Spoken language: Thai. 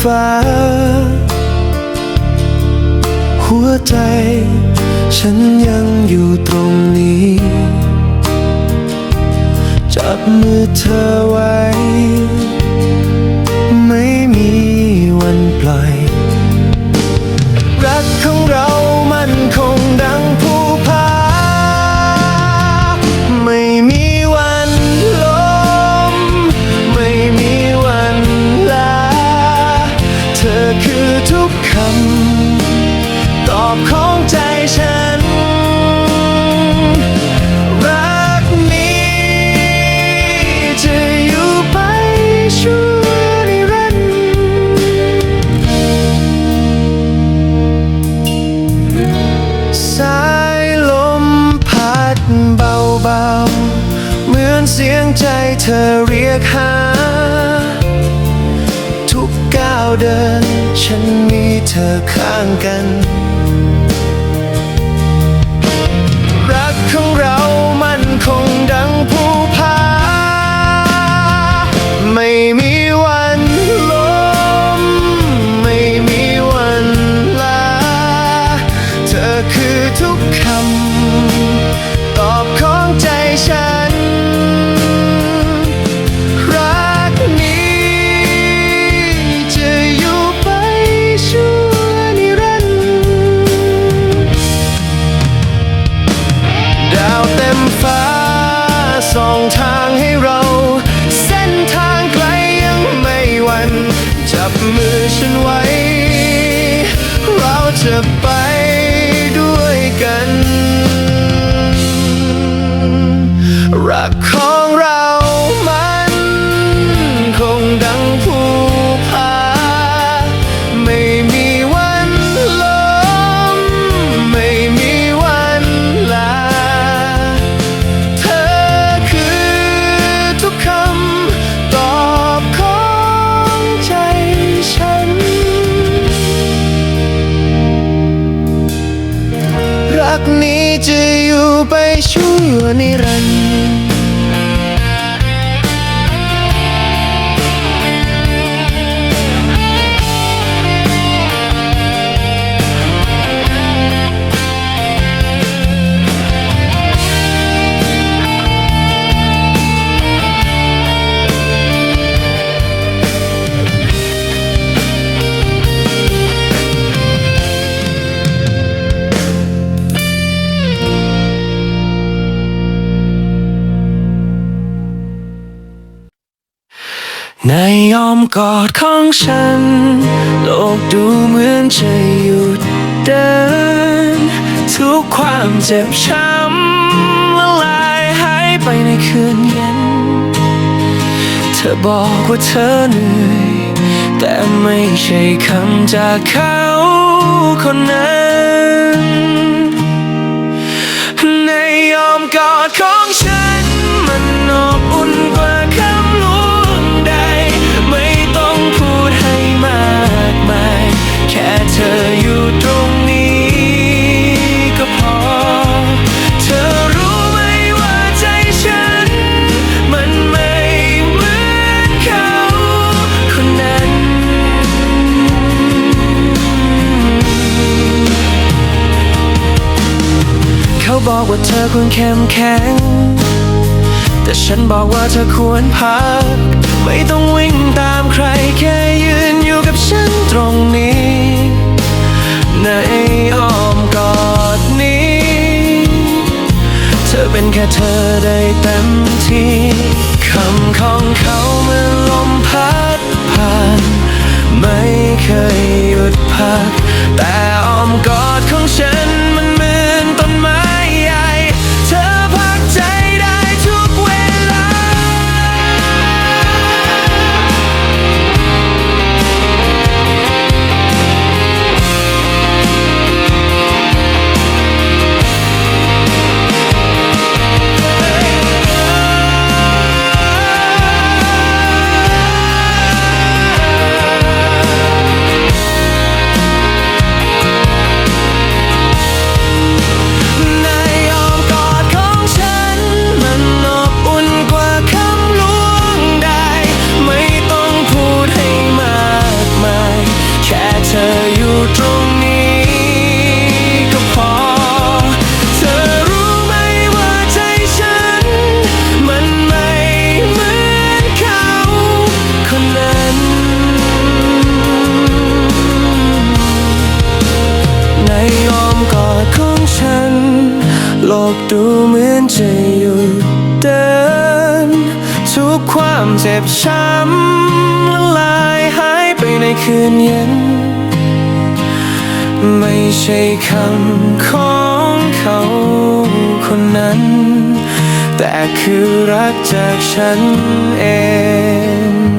ฟ้า หัวใจ ฉันยังอยู่ตรงนี้ จับมือเธอไว้า เหมือนเสียงใจเธอเรียกหา ทุกก้าวเดิน ฉันมีเธอข้างกัน ฉันไว้ เราจะไปด้วยกัน รัก จะอยู่ไปชั่วนิรันดร์ ในอ้อมกอดของฉัน โลกดูเหมือนจะหยุดเดิน ทุกความเจ็บช้ำละลายหายไปในคืนเย็น เธอบอกว่าเธอเหนื่อย แต่ไม่ใช่คำจากเขาคนนั้น ในอ้อมกอดของฉันมัน บอกว่าเธอควรเข้มแข็ง แต่ฉันบอกว่าเธอควรพัก ไม่ต้องวิ่งตามใครแค่ยืนอยู่กับฉันตรงนี้ ในอ้อมกอดนี้ เธอเป็นแค่เธอได้เต็มที่คำของเขาเมื่อลมพัดผ่าน ไม่เคยหยุดพัก แต่อ้อมกอด บช้ำละลายหายไปในคืนเย็น ไม่ใช่คำของเขาคนนั้น แต่คือรักจากฉันเอง